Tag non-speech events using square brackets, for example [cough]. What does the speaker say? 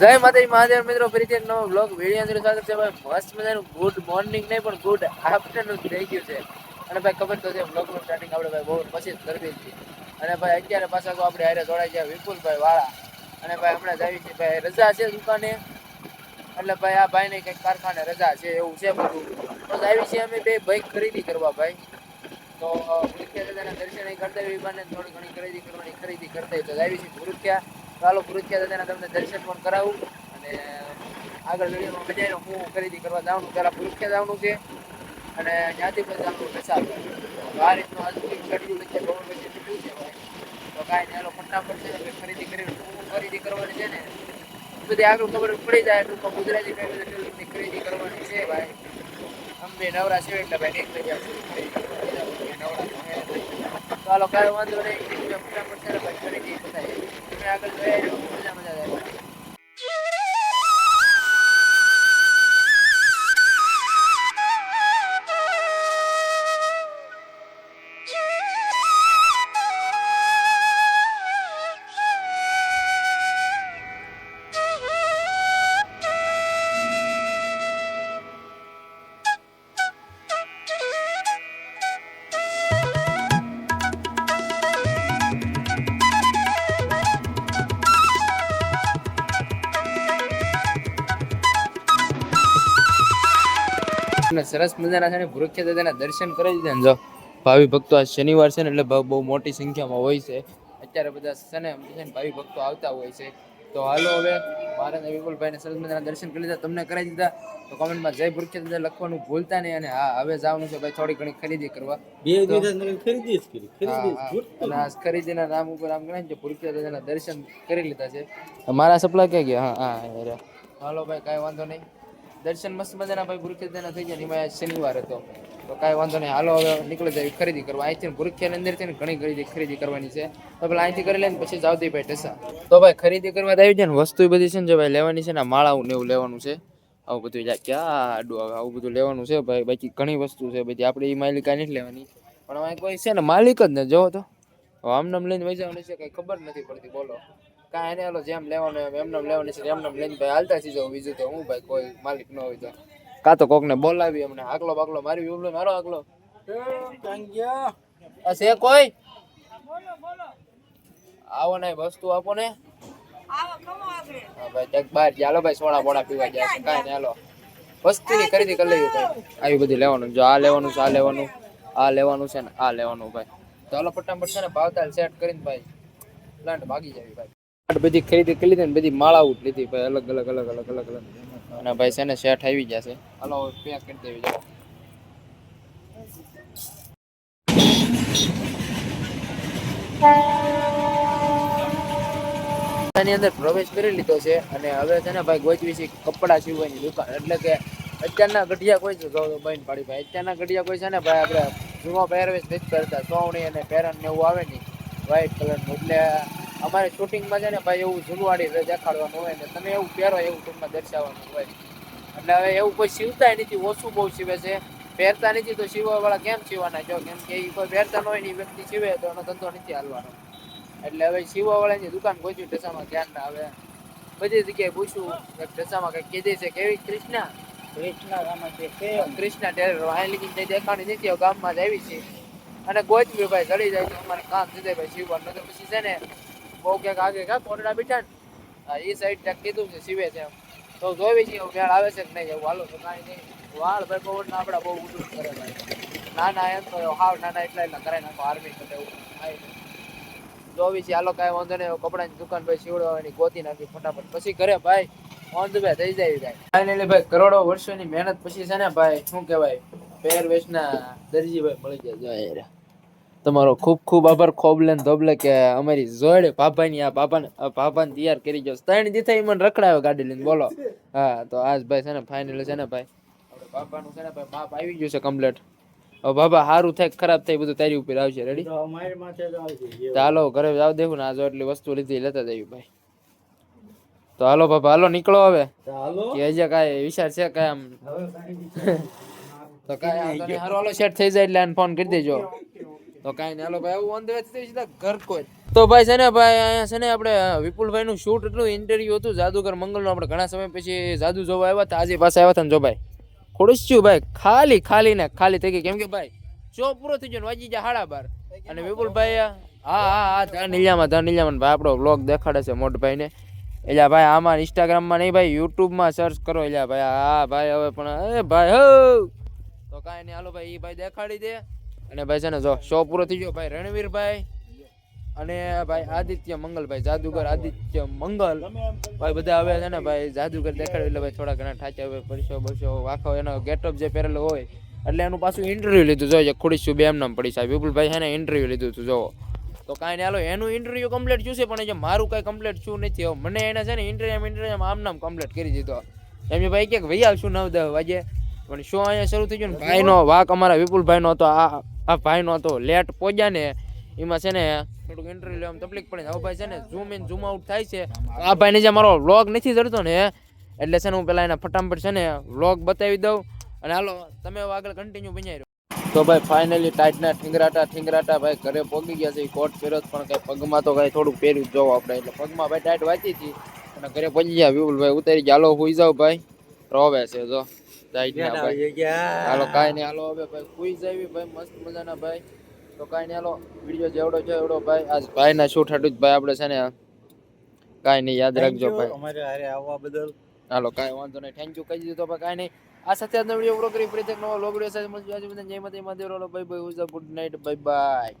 જય માતાજી, મહાદેવ મિત્રો, ફરીથી નવો બ્લોગ વીડિયો અંદર સ્વાગત છે. ભાઈ, મસ્ત મજાનું ગુડ મોર્નિંગ નહીં, પણ ગુડ આફ્ટરનૂન થઈ ગયું છે. અને ભાઈ, ખબર તો છે બ્લોગનું સ્ટાર્ટિંગ આપણે ભાઈ બહુ પછી જ કરી દીધી. અને ભાઈ, અત્યારે પાછા તો આપણે હારે જોડાઈ ગયા વિપુલભાઈ વાળા. અને ભાઈ, હમણાં જ આવી છે. ભાઈ, રજા છે દુકાને. એટલે ભાઈ, આ ભાઈને કંઈક કારખાને રજા છે, એવું છે બધું. તો આવી છે અમે બે બાઈક ખરીદી કરવા ભાઈ. તો દાદાના દર્શન કરતા એવી થોડી ઘણી ખરીદી કરવાની, ખરીદી કરતા તો આવી છે ભૂરખ્યા. ચાલો ભૂરખ્યા દાદાના તમને દર્શન પણ કરાવું. અને આગળ વિડીયોમાં મજા હું ખરીદી કરવા જવાનું પહેલાં ભૂરખ્યા જવાનું છે અને ત્યાંથી પણ જવાનું કસાબ આ રીતનું આધુનિક શેડ્યુલ છે બહુ પછી શું છે તો કાંઈ હાલો ફટાફટ છે ને ખરીદી કરી હું ખરીદી કરવાની છે ને બધી આગળ ખબર પડી જાય ટૂંકમાં ગુજરાતી ફેમિલી ખરીદી કરવાની છે ભાઈ. અંબે નવરા છે એટલે ભાઈ નીકળી છે નવરા તો. ચાલો કાંઈ વાંધો નહીં. ફટાફટ ભાઈ ખરીદી બતાવીએ તમે આગળ જોયા મજા મજા અને સરસ મજાના છે ને ભૂરખ્યા દાદાના દર્શન કરી દીધા ને જો. ભાવિ ભક્તો આ શનિવાર છે ને એટલે બહુ બહુ મોટી સંખ્યામાં હોય છે. અત્યારે બધા છે ને ભાવિ ભક્તો આવતા હોય છે. તો હાલો હવે મારા અને વિપુલભાઈને સરસ મજાના દર્શન કરી લીધા. તમને કરાવી દીધા. તો કોમેન્ટમાં જય ભૂરખ્યા દાદા લખવાનું ભૂલતા નહીં અને હા હવે જવાનું છે ભાઈ થોડી ઘણી ખરીદી કરવા. બે ખરીદી જ કરી. અને આ ખરીદીના નામ ઉપર આમ ગણાય કે ભૂરખ્યા દાદાના દર્શન કરી લીધા છે. મારા સપલા ક્યાં ગયા? હા હા હાલો ભાઈ કાંઈ વાંધો નહીં. દર્શન મસ્ત મજાના ભાઈ ભૂરખ્યા દાદાના થઈ ગયા એમાં શનિવાર હતો. તો કાંઈ વાંધો નહીં. હાલો હવે નીકળી જાય ખરીદી કરવા. અહીંથી ભૂરખ્યાની અંદર છે ને ઘણી ખરીદી ખરીદી કરવાની છે. તો પેલા અહીંથી કરી લઈને પછી જાવતી ભાઈ ટેસા તો ભાઈ ખરીદી કરવા આવી જાય ને. વસ્તુ બધી છે ને જો ભાઈ લેવાની છે ને માળાઓ ને એવું લેવાનું છે. આવું બધું જાય ક્યાં આડું આવે? આવું બધું લેવાનું છે ભાઈ. બાકી ઘણી વસ્તુ છે. બધી આપણે એ માલિકા નથી લેવાની. પણ અમારે કોઈ છે ને માલિક જ ને. જોવો તો. હવે આમનામ લઈને વૈજાવાનું છે, કંઈ ખબર નથી પડતી. બોલો. કાંઈ એને હાલો, જેમ લેવાનું એમ એમને લેવાની છે એમને લઈને ભાઈ હાલતા થઈ જાવ બીજું તો હું ભાઈ કોઈ માલિક ન હોય તો. કાં તો કોકને બોલાવી અમને આગલો બાગલો મારી ઉમલો મારો આગલો છે કોઈ? આવો ને, વસ્તુ આપો ને. ભાઈ ક્યાંક બહાર હાલો, ભાઈ, સોડા બોડા પીવા જાય કાંઈ નહીં, હાલો. વસ્તુની ખરીદી કરી ભાઈ. આવી બધી લેવાનું જો આ લેવાનું છે, આ લેવાનું. આ લેવાનું છે ને, આ લેવાનું ભાઈ. હાલો, ફટાફટ છે ને, ભાવતાલ સેટ કરીને ભાઈ પ્લાન્ટ ભાગી જાય ભાઈ. બધી ખરીદી કરી લીધી ને બધી માળાઓ ઉઠ લીધી, ભાઈ અલગ અલગ અલગ અલગ અલગ અલગ. અને ભાઈ છે ને શેઠ આવી ગયા છે. હલો પેક કરી દેવી જાઓ ની અંદર પ્રવેશ કરી લીધો છે અને હવે છે ને ભાઈ ગોચવી છે કપડા સીવવાની દુકાન. એટલે કે અત્યારના ગઢિયા કોઈ છે બહેન પાડી ભાઈ. અત્યારના ગઢિયા કોઈ છે ને ભાઈ આપણે જૂનો પહેરવેશ નથી કરતા. સોવણી અને પેરન ને એવું આવે ને વ્હાઈટ કલરનું એટલે અમારે શૂટિંગમાં છે ને ભાઈ એવું ઝુલવાડી દેખાડવાનું હોય ને તમે એવું પહેરો એવું ટૂંકમાં દર્શાવવાનું હોય. એટલે હવે એવું કોઈ સીવતા નથી ઓછું બહુ સીવે છે. પહેરતા નથી તો સીવવાવાળા કેમ સીવાના જો કેમ કે એ કોઈ પહેરતા ન હોય ને એ વ્યક્તિ સીવે તો એનો ધંધો નથી હાલવાનો. એટલે હવે સીવવાવાળાની દુકાન ગોચ્યું ઢસામાં ધ્યાન ના આવે. બધી જગ્યાએ પૂછ્યું કે ઢસામાં કંઈક કીધી છે કેવી કૃષ્ણા? કૃષ્ણા ટેલર આ લીધી તે દેખાણી નથી ગામમાં જ આવી છે. અને ગોચવી ભાઈ ચડી જાય તો અમારે કામ થઈ જાય ભાઈ સીવવાનું તો પછી છે ને બહુ ક્યાંક આગે ક્યાં કોરડા બેઠા ને એ સાઈડ ત્યાં કીધું છે સીવે છે એમ. તો જોવી છીએ મેળ આવે છે કે નહીં, એવું હાલો, તો કાંઈ નહીં. વાળ ભાઈ પવનના આપણા બહુ ઉડું કરે ભાઈ. નાના એમ તો હાવ નાના એટલા એટલા કરાય નાખો આર્મી કરે એવું થાય. જોવી છે, હાલો, કાંઈ વાંધો નહીં કપડાની દુકાન ભાઈ સીવડાવવાની ગોતી નાખી ફટાફટ. પછી ઘરે ભાઈ ઓન ધ થઈ જાય ભાઈ ફાઇનલી ભાઈ, કરોડો વર્ષોની મહેનત પછી છે ને ભાઈ, શું કહેવાય? પહેરવેશના દરજી ભાઈ મળી જાય તમારો ખૂબ ખૂબ આભાર ખોબલે ધોબલે કે અમારી જોડે પાપાની આ પાપાને પાપાને તૈયાર કરી ગયો. ત્રણ દી થઈ મને રખડાયો ગાડી લઈને બોલો. હા તો આજ ભાઈ છે ને ફાઇનલ છે ને ભાઈ. આપણે પાપાનું છે ને ભાઈ બાપ આવી ગયું છે કમ્પ્લેટ હવે બાબા સારું થાય ખરાબ થાય બધું તારી ઉપર આવશે. રેડી હાલો ઘરે જાવ દેવું ને આ જો એટલી વસ્તુ લીધી લેતા જઈએ ભાઈ. તો હાલો બાબા હાલો નીકળો હવે. કે હજી કાંઈ વિચાર છે કાંઈ આમ? [laughs] તો કાંઈ હારો હાલો સેટ થઈ જાય એટલે ફોન કરી દેજો. તો કાંઈ નહીં, હાલો ભાઈ, આવું ઓન ધ વે સીધા ઘર કોઈ. તો ભાઈ છે ને, ભાઈ, અહીંયા છે ને આપણે વિપુલભાઈ નું શૂટ એટલું ઇન્ટરવ્યુ હતું, જાદુગર મંગલનું, આપણે ઘણા સમય પછી જાદુ જોવા આવ્યા હતા, આજે પાસે આવ્યા હતા ને જો ભાઈ. ખુડસ્યું ભાઈ, ખાલી ખાલી ને ખાલી થઈ ગઈ. કેમ કે ભાઈ જો પૂરો થઈ ને વાજી જાય હાડા બાર. અને વિપુલભાઈ હા હા હા ધન નીલામાં ધન નીલામાં ભાઈ, આપણો બ્લોગ દેખાડે છે મોટભાઈને. એટલે ભાઈ, આમાં ઇન્સ્ટાગ્રામમાં નહીં ભાઈ યુટ્યુબમાં સર્ચ કરો એટલે ભાઈ હા ભાઈ હવે પણ, એ ભાઈ, હો! તો કાંઈ નહીં, હાલો ભાઈ એ ભાઈ દેખાડી દે. અને ભાઈ છે ને જો શો પૂરો થઈ ગયો. ભાઈ રણવીરભાઈ અને ભાઈ આદિત્ય મંગલભાઈ જાદુગર આદિત્ય મંગલ. ભાઈ બધા હવે છે ને ભાઈ જાદુગર દેખાડે એટલે ભાઈ થોડા ઘણા ઠાચા હવે પરસો બરસો આખો એનો ગેટઅપ જે પહેરેલો હોય એટલે એનું પાછું ઇન્ટરવ્યુ લીધું. જોઈએ ખુડીશું બે એમ નામ પડી સાહેબ વિપુલભાઈ છે ને ઇન્ટરવ્યુ લીધું હતું. જોવો તો કાંઈ હાલો, એનું ઇન્ટરવ્યુ કમ્પ્લીટ થયું છે, પણ જે મારું કાંઈ કમ્પ્લીટ થયું નથી. હવે મને એને છે ને ઇન્ટરવ્યુ ઇન્ટરવ્યુ આમ નામ કમ્પ્લીટ કરી દીધો. એમ ભાઈ ક્યાંક વૈયા આવશું નવ દસ વાગે? પણ શો અહીંયા શરૂ થઈ ગયો ને ભાઈનો વાક અમારા વિપુલભાઈનો હતો. આ આ ભાઈનો હતો લેટ પહોંચ્યા ને, એમાં છે ને થોડુંક ઇન્ટરવ્યુ લેવામાં તકલીફ પડે હવે ભાઈ છે ને ઝૂમ ઇન ઝૂમ આઉટ થાય છે. આ ભાઈને જે મારો વ્લોગ નથી ચડતો ને, એટલે છે ને હું પેલા એના ફટાફટ છે ને વ્લોગ બતાવી દઉં. અને હાલો, તમે આગળ કન્ટિન્યુ બન્યા તો ભાઈ ફાઇનલી ટાઈટના ઠીંગરાટા ઠીંગરાટા ભાઈ ઘરે પહોંચી ગયા છે કોટ પહેર્યો પણ કઈ પગમાં તો કઈ થોડુંક પહેર્યું જ જોવો આપણે. એટલે પગમાં ભાઈ ટાઈટ વાંચી હતી, અને ઘરે પહોંચી ગયા. વિપુલભાઈ ઉતારી ગયા. હાલો, હુઈ જાવ ભાઈ. રોવે છે, જો. ટાઈટના ભાઈ. હાલો કાંઈ નહીં હાલો હવે ભાઈ કોઈ જાવી ભાઈ મસ્ત મજાના ભાઈ. તો કાંઈ નહીં હાલો વીડિયો જેવડો છે એવડો ભાઈ. આજ ભાઈના શૂટ જ ભાઈ આપણે છે ને કાંઈ નહીં યાદ રાખજો ભાઈ. અમારે હારે આવવા બદલ. હાલો કાંઈ વાંધો નહીં. થેન્ક યુ કહી દીધો તો ભાઈ કાંઈ નહીં. આ સાથે આજનો વીડિયો પૂરો કરી ફરી એક નવો લોગ વીડિયો સાથે મળજો આજે બધા જય માતા Mahadev રોલો bye bye good night bye bye